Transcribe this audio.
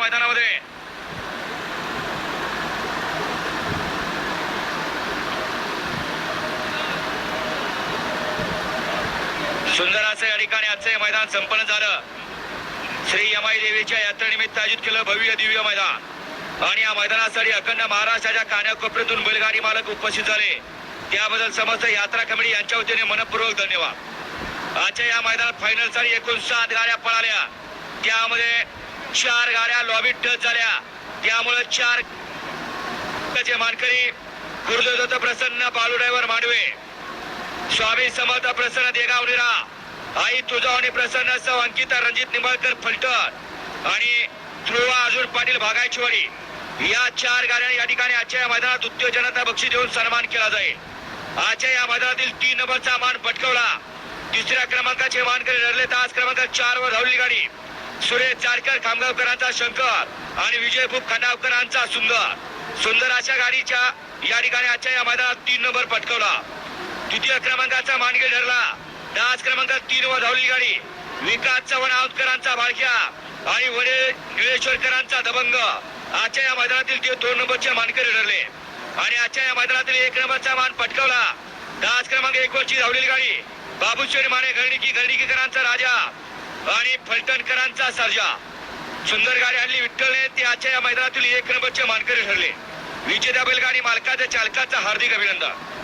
मैदानामध्ये. सुंदर असं या ठिकाणी आजचं मैदान संपन्न झालं. श्री यमाई देवीच्या यात्रेनिमित्त आयोजित केलं भव्य दिव्य मैदान. आणि या मैदानासाठी अखंड महाराष्ट्राच्या कान्याकोपऱ्यातून बैलगाडी मालक उपस्थित झाले. त्याबद्दल समस्त यात्रा कमिटी यांच्या वतीने मनपूर्वक धन्यवाद. आजच्या या मैदानात फायनलसाठी एकूण सात गाड्या पळाल्या. त्यामध्ये चार गाड्या लॉबी टच झाल्या. त्यामुळे चार चे मानकरी गुरुदत्त प्रसन्न बालू ड्रायव्हर मांडवे. स्वामी समर्थ प्रसन्न देगावणीरा आई तुझावणी प्रसन्न सौ अंकिता रणजित निंबाळकर फलटण आणि ध्रुवा अर्जुन पाटील भागायचीवाडी. या चार गाड्या या ठिकाणी आजच्या या मैदानात उद्योजनता बक्षीस देऊन सन्मान केला जाईल. आजच्या या मैदानातील तीन नंबरचा मान पटकवला. तिसऱ्या क्रमांकाचे मानकरी रडले तास क्रमांक चार वर धावली गाडी. सुरेश चारकर खामगावकरांचा शंकर आणि विजय भूप खंडावकरांचा सुंदर. सुंदर अशा गाडीच्या या ठिकाणी आजच्या या मैदानात तीन नंबर पटकवला. द्वितीय क्रमांकाचा मानगे ठरला. दहाच क्रमांक तीन वर धावली गाडी. विकास चव्हाण आवतकरांचा भाळक्या आणि वडे निळेश्वरकरांचा दबंग. आजच्या या मैदानातील ते दोन नंबरचे मानकरी ठरले. आणि आजच्या या मैदानातील एक नंबरचा मान पटकावला. दहाच क्रमांक एक वरची धावलेली गाडी. बाबूश्वरी माने घरणिकी घरणिकीकरांचा राजा. आणि फलटणकरांचा सर्जा सुंदर गाडी आणली विठ्ठलने ते आजच्या या मैदानातील एक नंबरचे मानकरी ठरले. विजेत्या बैलगाडी मालकाच्या चालकाचा हार्दिक अभिनंदन.